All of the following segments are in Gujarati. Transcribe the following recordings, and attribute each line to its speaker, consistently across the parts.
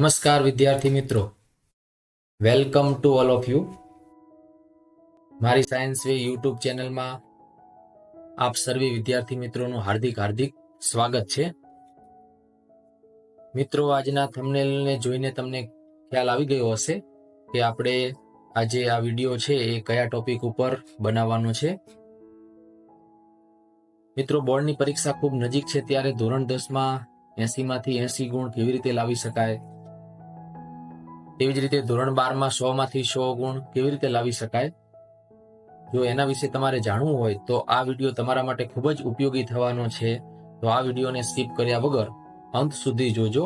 Speaker 1: નમસ્કાર વિદ્યાર્થી મિત્રો welcome to all of you મારી સાયન્સ વે યુટ્યુબ ચેનલમાં આપ સર્વે વિદ્યાર્થી મિત્રોનું હાર્દિક હાર્દિક સ્વાગત છે મિત્રો આજના થંબનેલને જોઈને તમને ખ્યાલ આવી ગયો હશે કે આપણે આજે આ વિડીયો છે એ કયા ટોપિક ઉપર બનાવવાનો છે મિત્રો બોર્ડની પરીક્ષા ખૂબ નજીક છે ત્યારે ધોરણ દસમાં એસીમાંથી એસી ગુણ કેવી રીતે લાવી શકાય તેવી જ રીતે ધોરણ બારમાં સો માંથી સો ગુણ કેવી રીતે લાવી શકાય જો એના વિશે તમારે જાણવું હોય તો આ વિડીયો તમારા માટે ખૂબ જ ઉપયોગી થવાનો છે તો આ વિડીયોને સ્કીપ કર્યા વગર અંત સુધી જોજો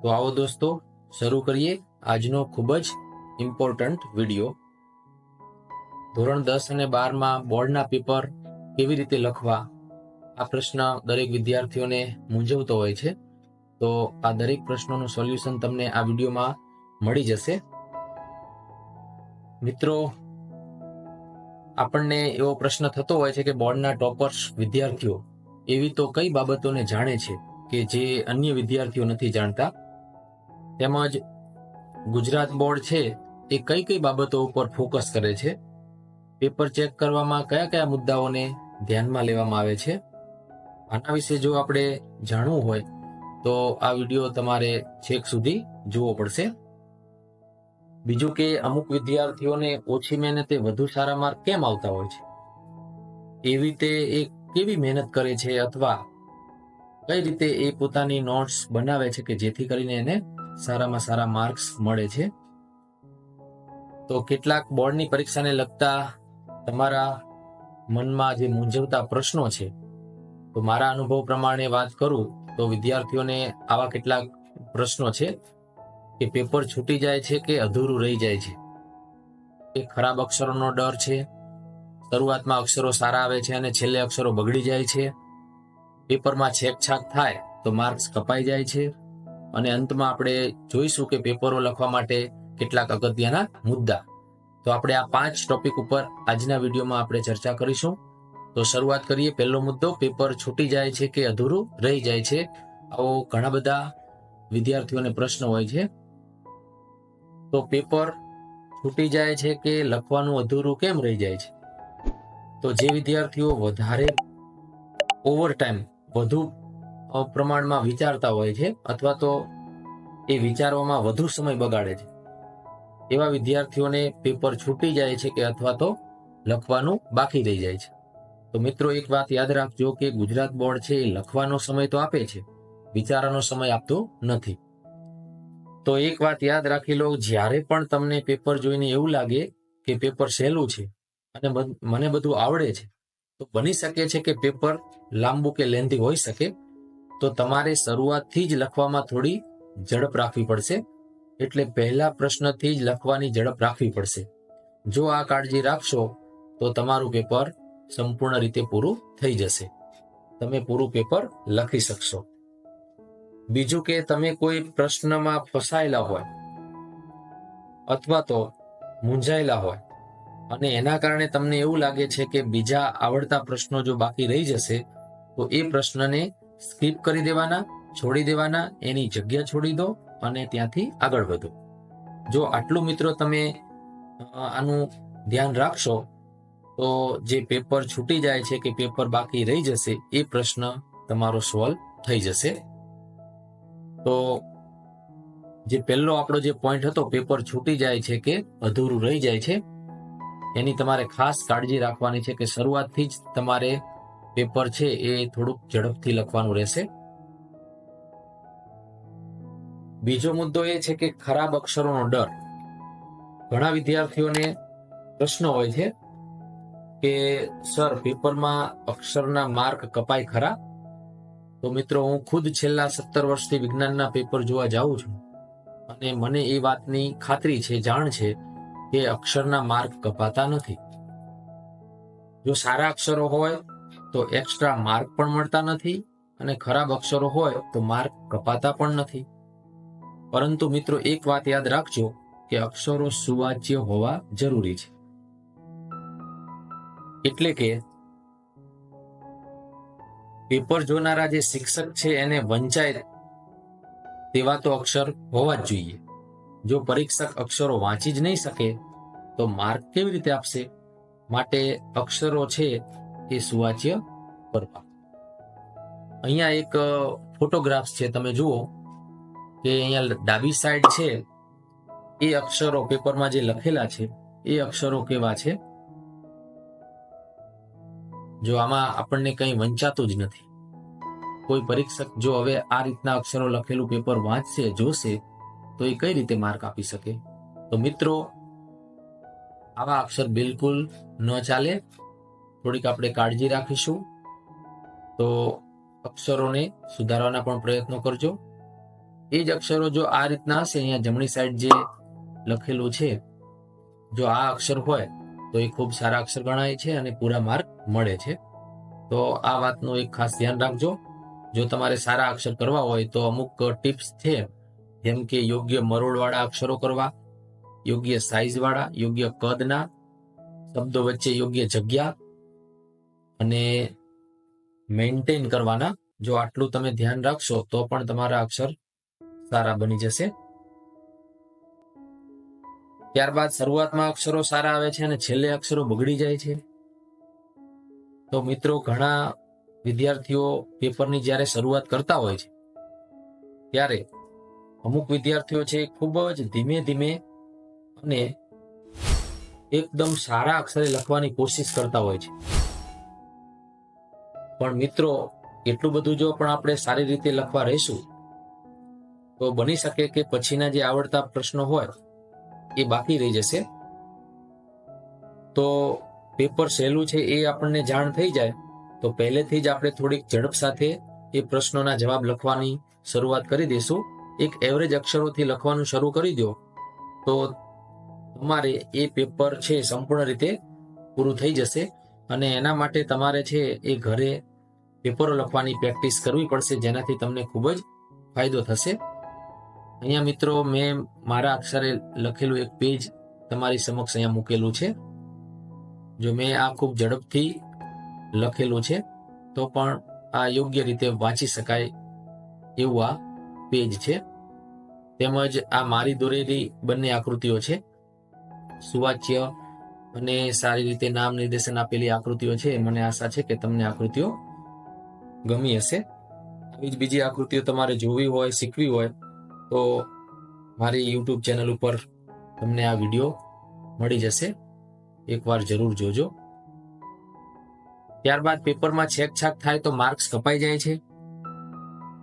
Speaker 1: તો આવો દોસ્તો શરૂ કરીએ આજનો ખૂબ જ ઇમ્પોર્ટન્ટ વિડીયો ધોરણ દસ અને બારમાં બોર્ડના પેપર કેવી રીતે લખવા આ પ્રશ્ન દરેક વિદ્યાર્થીઓને મૂંઝવતો હોય છે તો આ દરેક પ્રશ્નોનું સોલ્યુશન તમને આ વિડીયોમાં મળી જશે મિત્રો આપણને એવો પ્રશ્ન થતો હોય છે કે બોર્ડના ટોપર્સ વિદ્યાર્થીઓ એવી તો કઈ બાબતોને જાણે છે કે જે અન્ય વિદ્યાર્થીઓ નથી જાણતા તેમજ ગુજરાત બોર્ડ છે એ કઈ કઈ બાબતો ઉપર ફોકસ કરે છે પેપર ચેક કરવામાં કયા કયા મુદ્દાઓને ધ્યાનમાં લેવામાં આવે છે આના વિશે જો આપણે જાણવું હોય તો આ વિડીયો તમારે છેક સુધી જોવો પડશે બીજું કે અમુક વિદ્યાર્થીઓને ઓછી મહેનતે વધુ સારા માર્ક કેમ આવતા હોય છે એવી રીતે એ કેવી મહેનત કરે છે અથવા કઈ રીતે એ પોતાની નોટ્સ બનાવે છે કે જેથી કરીને એને સારામાં સારા માર્ક્સ મળે છે તો કેટલાક બોર્ડની પરીક્ષાને લગતા તમારા મનમાં જે મૂંઝવતા પ્રશ્નો છે તો મારા અનુભવ પ્રમાણે વાત કરું તો વિદ્યાર્થીઓને આવા કેટલાક પ્રશ્નો છે કે પેપર છૂટી જાય છે કે અધૂરું રહી જાય છે એ ખરાબ અક્ષરોનો ડર છે શરૂઆતમાં અક્ષરો સારા આવે છે અને છેલ્લે અક્ષરો બગડી જાય છે પેપરમાં છેકછાક થાય તો માર્ક્સ કપાઈ જાય છે અને અંતમાં આપણે જોઈશું કે પેપરો લખવા માટે કેટલાક અગત્યના મુદ્દા તો આપણે આ પાંચ ટોપિક ઉપર આજના વિડીયોમાં આપણે ચર્ચા કરીશું તો શરૂઆત કરીએ પહેલો મુદ્દો પેપર છૂટી જાય છે કે અધૂરું રહી જાય છે આવો ઘણા બધા વિદ્યાર્થીઓને પ્રશ્ન હોય છે તો પેપર છૂટી જાય છે કે લખવાનું અધૂરું કેમ રહી જાય છે તો જે વિદ્યાર્થીઓ વધારે ઓવર ટાઈમ વધુ પ્રમાણમાં વિચારતા હોય છે અથવા તો એ વિચારવામાં વધુ સમય બગાડે છે એવા વિદ્યાર્થીઓને પેપર છૂટી જાય છે કે અથવા તો લખવાનું બાકી રહી જાય છે તો મિત્રો એક વાત યાદ રાખજો કે ગુજરાત બોર્ડ છે એ લખવાનો સમય તો આપે છે વિચારવાનો સમય આપતો નથી તો એક વાત યાદ રાખી લો જ્યારે પણ તમને પેપર જોઈને એવું લાગે કે પેપર સહેલું છે અને મને બધું આવડે છે તો બની શકે છે કે પેપર લાંબુ કે લેન્ધી હોઈ શકે તો તમારે શરૂઆતથી જ લખવામાં થોડી ઝડપ રાખવી પડશે એટલે પહેલા પ્રશ્નથી જ લખવાની ઝડપ રાખવી પડશે જો આ કાળજી રાખશો તો તમારું પેપર સંપૂર્ણ રીતે પૂરું થઈ જશે તમે પૂરું પેપર લખી શકશો બીજું કે તમે કોઈ પ્રશ્નમાં ફસાયેલા હોય અથવા તો મૂંઝાયેલા હોય અને એના કારણે તમને એવું લાગે છે કે બીજા આવડતા પ્રશ્નો જો બાકી રહી જશે તો એ પ્રશ્નને સ્કીપ કરી દેવાના છોડી દેવાના એની જગ્યા છોડી દો અને ત્યાંથી આગળ વધો જો આટલું મિત્રો તમે આનું ધ્યાન રાખશો તો જે પેપર છૂટી જાય છે કે પેપર બાકી રહી જશે એ પ્રશ્ન તમારો સોલ્વ થઈ જશે તો જે પહેલો આપણો જે પોઈન્ટ હતો પેપર છૂટી જાય છે કે અધૂરું રહી જાય છે એની તમારે ખાસ કાળજી રાખવાની છે કે શરૂઆતથી જ તમારે પેપર છે એ થોડુંક ઝડપથી લખવાનું રહેશે બીજો મુદ્દો એ છે કે ખરાબ અક્ષરોનો ડર ઘણા વિદ્યાર્થીઓને પ્રશ્ન હોય છે કે સર પેપરમાં અક્ષરના માર્ક કપાય ખરા તો મિત્રો હું ખુદ છેલ્લા સત્તર વર્ષથી વિજ્ઞાનના પેપર જોવા જાઉં છું અને મને એ વાતની ખાતરી છે જાણ છે કે અક્ષરના માર્ક કપાતા નથી જો સારા અક્ષરો હોય તો એક્સ્ટ્રા માર્ક પણ મળતા નથી અને ખરાબ અક્ષરો હોય તો માર્ક કપાતા પણ નથી પરંતુ મિત્રો એક વાત યાદ રાખજો કે અક્ષરો સુવાચ્ય હોવા જરૂરી છે એટલે કે પેપર જોનારા જે શિક્ષક છે એને વંચાય તેવા તો અક્ષર હોવા જ જોઈએ જો પરીક્ષક અક્ષરો વાંચી જ નહીં શકે તો માર્ક કેવી રીતે આપશે માટે અક્ષરો છે એ સુવાચ્ય કરવા અહીંયા એક ફોટોગ્રાફ્સ છે તમે જુઓ કે અહીંયા ડાબી સાઈડ છે એ અક્ષરો પેપરમાં જે લખેલા છે એ અક્ષરો કેવા છે જો આમાં આપણને કંઈ વંચાતું જ નથી કોઈ પરીક્ષક જો હવે આ રીતના અક્ષરો લખેલું પેપર વાંચશે જોશે તો એ કઈ રીતે માર્ક આપી શકે તો મિત્રો આવા અક્ષર બિલકુલ ન ચાલે થોડીક આપણે કાળજી રાખીશું તો અક્ષરોને સુધારવાના પણ પ્રયત્નો કરજો એ જ અક્ષરો જો આ રીતના હશે અહીંયા જમણી સાઈડ જે લખેલું છે જો આ અક્ષર હોય તો એ ખૂબ સારા અક્ષર ગણાય છે અને પૂરા માર્ક મળે છે તો આ વાતનું એક ખાસ ધ્યાન રાખજો જો તમારે સારા અક્ષર કરવા હોય તો અમુક ટિપ્સ છે જેમ કે યોગ્ય મરોડવાળા અક્ષરો કરવા યોગ્ય સાઇઝવાળા યોગ્ય કદના શબ્દો વચ્ચે યોગ્ય જગ્યા અને મેન્ટેન કરવાના જો આટલું તમે ધ્યાન રાખશો તો પણ તમારા અક્ષર સારા બની જશે ત્યારબાદ શરૂઆતમાં અક્ષરો સારા આવે છે અને છેલ્લે અક્ષરો બગડી જાય છે તો મિત્રો ઘણા વિદ્યાર્થીઓ પેપરની જ્યારે શરૂઆત કરતા હોય છે ત્યારે અમુક વિદ્યાર્થીઓ છે ખૂબ જ ધીમે ધીમે અને એકદમ સારા અક્ષરે લખવાની કોશિશ કરતા હોય છે પણ મિત્રો એટલું બધું જો પણ આપણે સારી રીતે લખવા રહીશું તો બની શકે કે પછીના જે આવડતા પ્રશ્નો હોય એ બાકી રહી જશે તો પેપર સહેલું છે એ આપણને જાણ થઈ જાય તો પહેલેથી જ આપણે થોડીક ઝડપ સાથે એ પ્રશ્નોના જવાબ લખવાની શરૂઆત કરી દઈશું એક એવરેજ અક્ષરોથી લખવાનું શરૂ કરી દો તો તમારે એ પેપર છે સંપૂર્ણ રીતે પૂરું થઈ જશે અને એના માટે તમારે છે એ ઘરે પેપરો લખવાની પ્રેક્ટિસ કરવી પડશે જેનાથી તમને ખૂબ જ ફાયદો થશે અહીંયા મિત્રો મેં મારા અક્ષરે લખેલું એક પેજ તમારી સમક્ષ અહીંયા મૂકેલું છે જો મેં આ ખૂબ ઝડપથી લખેલું છે તો પણ આ યોગ્ય રીતે વાંચી શકાય એવું આ પેજ છે તેમજ આ મારી દોરેલી બંને આકૃતિઓ છે સુવાચ્ય અને સારી રીતે નામ નિર્દેશન આપેલી આકૃતિઓ છે મને આશા છે કે તમને આકૃતિઓ ગમી હશે આવી જ બીજી આકૃતિઓ તમારે જોવી હોય શીખવી હોય તો મારી યુટ્યુબ ચેનલ ઉપર તમને આ વિડીયો મળી જશે એકવાર જરૂર જોજો ત્યારબાદ પેપરમાં છેકછાક થાય તો માર્ક્સ કપાઈ જાય છે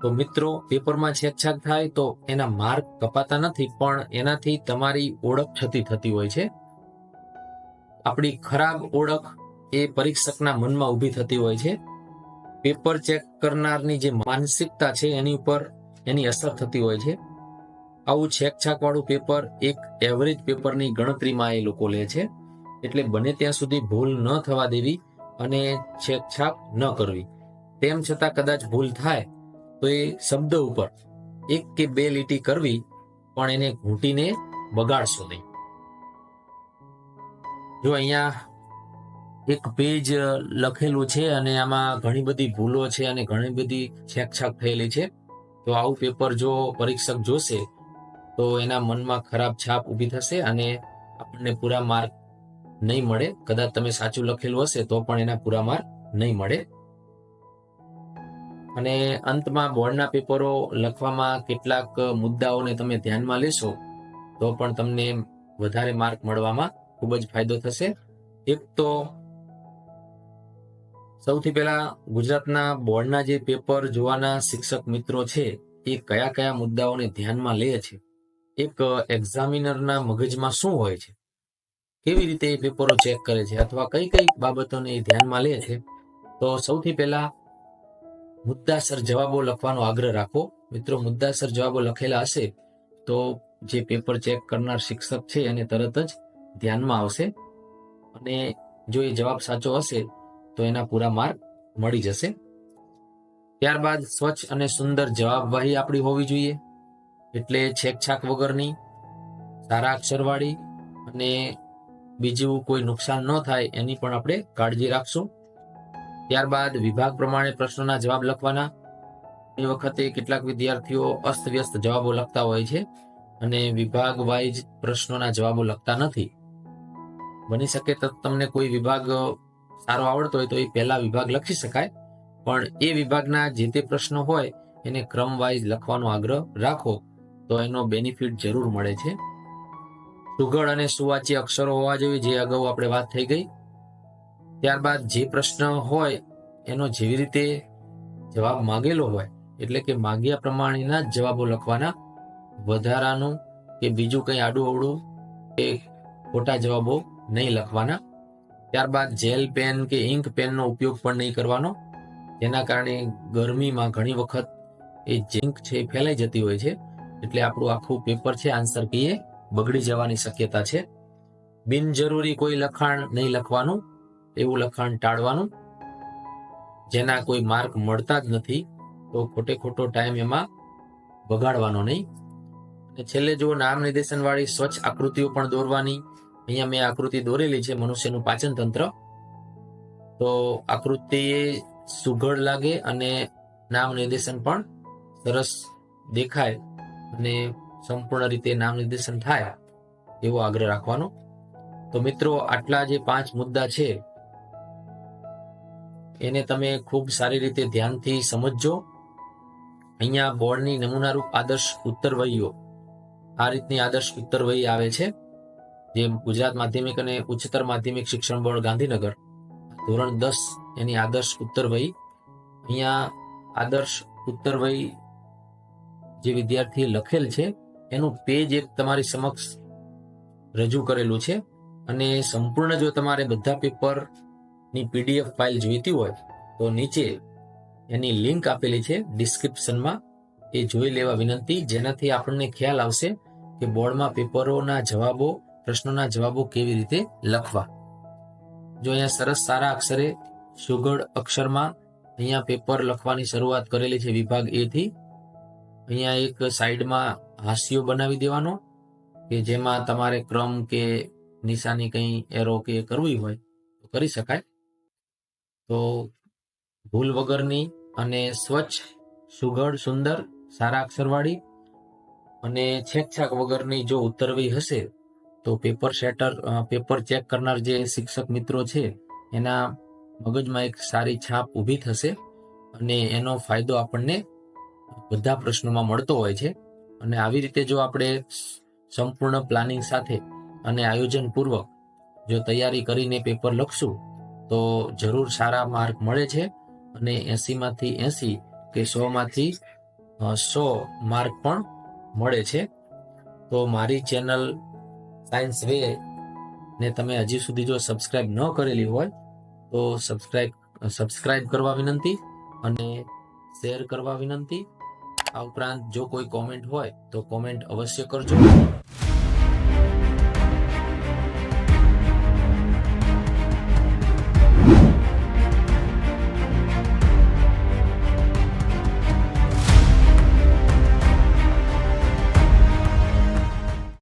Speaker 1: તો મિત્રો પેપરમાં છેકછાક થાય તો એના માર્ક કપાતા નથી પણ એનાથી તમારી ઓળખ થતી થતી હોય છે આપણી ખરાબ ઓળખ એ પરીક્ષકના મનમાં ઊભી થતી હોય છે પેપર ચેક કરનારની જે માનસિકતા છે એની ઉપર એની અસર થતી હોય છે આવું છેકછાક વાળું પેપર એક એવરેજ પેપરની ગણતરીમાં એ લોકો લે છે એટલે બને ત્યાં સુધી ભૂલ ન થવા દેવી અને છેકછાક ન કરવી તેમ છતાં કદાચ ભૂલ થાય તો એ શબ્દ ઉપર એક કે બે લીટી કરવી પણ એને ઘૂંટીને બગાડશો નહીં જો અહીંયા એક પેજ લખેલું છે અને આમાં ઘણી બધી ભૂલો છે અને ઘણી બધી છેકછાક થયેલી છે તો આવું પેપર જો પરીક્ષક જોશે તો એના મનમાં ખરાબ છાપ ઊભી થશે અને આપણને પૂરા માર્ક નહીં મળે કદાચ તમે સાચું લખેલું હશે તો પણ એના પૂરા માર્ક નહીં મળે અને અંતમાં બોર્ડના પેપરો લખવામાં કેટલાક મુદ્દાઓને તમે ધ્યાનમાં લેશો તો પણ તમને વધારે માર્ક મળવામાં ખૂબ જ ફાયદો થશે એક તો સૌથી પહેલા ગુજરાતના બોર્ડના જે પેપર જોવાના શિક્ષક મિત્રો છે એ કયા કયા મુદ્દાઓને ધ્યાનમાં લે છે એક એક્ઝામિનરના મગજમાં શું હોય છે કેવી રીતે એ પેપરો ચેક કરે છે અથવા કઈ કઈ બાબતોને એ ધ્યાનમાં લે છે તો સૌથી પહેલા મુદ્દાસર જવાબો લખવાનો આગ્રહ રાખો મિત્રો મુદ્દાસર જવાબો લખેલા હશે તો જે પેપર ચેક કરનાર શિક્ષક છે એને તરત જ ધ્યાનમાં આવશે અને જો એ જવાબ સાચો હશે તો એના પૂરા માર્ક મળી જશે ત્યારબાદ સ્વચ્છ અને સુંદર જવાબવાહી આપણી હોવી જોઈએ એટલે છેકછાક વગરની સારા અક્ષરવાળી અને બીજું કોઈ નુકસાન ન થાય એની પણ આપણે કાળજી રાખશું ત્યારબાદ વિભાગ પ્રમાણે પ્રશ્નોના જવાબ લખવાના એ વખતે કેટલાક વિદ્યાર્થીઓ અસ્તવ્યસ્ત જવાબો લખતા હોય છે અને વિભાગ વાઇઝ પ્રશ્નોના જવાબો લખતા નથી બની શકે તો તમને કોઈ વિભાગ સારો આવડતો હોય તો એ પહેલા વિભાગ લખી શકાય પણ એ વિભાગના જે તે પ્રશ્નો હોય એને ક્રમ વાઇઝ લખવાનો આગ્રહ રાખો તો એનો બેનિફિટ જરૂર મળે છે સુઘડ અને સુવાચ્ય અક્ષરો હોવા જોઈએ જે અગાઉ આપણે વાત થઈ ગઈ ત્યારબાદ જે પ્રશ્ન હોય એનો જેવી રીતે જવાબ માંગેલો હોય એટલે કે માંગ્યા પ્રમાણેના જ જવાબો લખવાના વધારાનું કે બીજું કંઈ આડું અવડું કે ખોટા જવાબો નહીં લખવાના ત્યારબાદ જેલ પેન કે ઇન્ક પેનનો ઉપયોગ પણ નહીં કરવાનો જેના કારણે ગરમીમાં ઘણી વખત એ ઝીંક છે એ ફેલાઈ જતી હોય છે એટલે આપણું આખું પેપર છે આન્સર બી એ બગડી જવાની શક્યતા છે બિનજરૂરી કોઈ લખાણ નહીં લખવાનું એવું લખાણ ટાળવાનું જેના કોઈ માર્ક મળતા જ નથી તો ખોટે ખોટો ટાઈમ એમાં બગાડવાનો નહીં છેલ્લે જો નામ નિર્દેશન વાળી સ્વચ્છ આકૃતિઓ પણ દોરવાની અહીંયા મેં આકૃતિ દોરેલી છે મનુષ્યનું પાચન તંત્ર તો આકૃતિ સુઘડ લાગે અને નામ નિર્દેશન પણ સરસ દેખાય અને સંપૂર્ણ રીતે નામ નિર્દેશન થાય એવો આગ્રહ રાખવાનો તો મિત્રો આટલા જે પાંચ મુદ્દા છે એને તમે ખૂબ સારી રીતે ધ્યાનથી સમજજો અહીંયા બોર્ડની નમૂનારૂપ આદર્શ ઉત્તર વહીઓ આ રીતની આદર્શ ઉત્તર વહી આવે છે જે ગુજરાત માધ્યમિક અને ઉચ્ચતર માધ્યમિક શિક્ષણ બોર્ડ ગાંધીનગર ધોરણ દસ એની આદર્શ ઉત્તર વહી અહીંયા આદર્શ ઉત્તર વહી જે વિદ્યાર્થીએ લખેલ છે એનું પેજ એક તમારી સમક્ષ રજૂ કરેલું છે અને સંપૂર્ણ જો તમારે બધા પેપરની પીડીએફ ફાઇલ જોઈતી હોય તો નીચે એની લિંક આપેલી છે ડિસ્ક્રિપ્શનમાં એ જોઈ લેવા વિનંતી જેનાથી આપણને ખ્યાલ આવશે કે બોર્ડમાં પેપરોના જવાબો પ્રશ્નોના જવાબો કેવી રીતે લખવા જો અહીંયા સરસ સારા અક્ષરે સુગઢ અક્ષરમાં અહીંયા પેપર લખવાની શરૂઆત કરેલી છે વિભાગ એથી થી અહીંયા એક સાઈડમાં હાસ્યો બનાવી દેવાનો કે જેમાં તમારે ક્રમ કે નિશાની કંઈ એરો કે કરવી હોય તો કરી શકાય તો ભૂલ વગરની અને સ્વચ્છ સુઘડ સુંદર સારા અક્ષરવાળી અને છેકછાક વગરની જો ઉતરવી હશે તો પેપર સેટર પેપર ચેક કરનાર જે શિક્ષક મિત્રો છે એના મગજમાં એક સારી છાપ ઊભી થશે અને એનો ફાયદો આપણને બધા પ્રશ્નોમાં મળતો હોય છે અને આવી રીતે જો આપણે સંપૂર્ણ પ્લાનિંગ સાથે અને આયોજનપૂર્વક જો તૈયારી કરીને પેપર લખશું તો જરૂર સારા માર્ક મળે છે અને એસીમાંથી એસી કે સોમાંથી સો માર્ક પણ મળે છે તો મારી ચેનલ સાયન્સ વે ને તમે હજી સુધી જો સબસ્ક્રાઇબ ન કરેલી હોય તો સબસ્ક્રાઇબ સબસ્ક્રાઇબ કરવા વિનંતી અને શેર કરવા વિનંતી આ ઉપરાંત જો કોઈ કોમેન્ટ હોય તો કોમેન્ટ અવશ્ય કરજો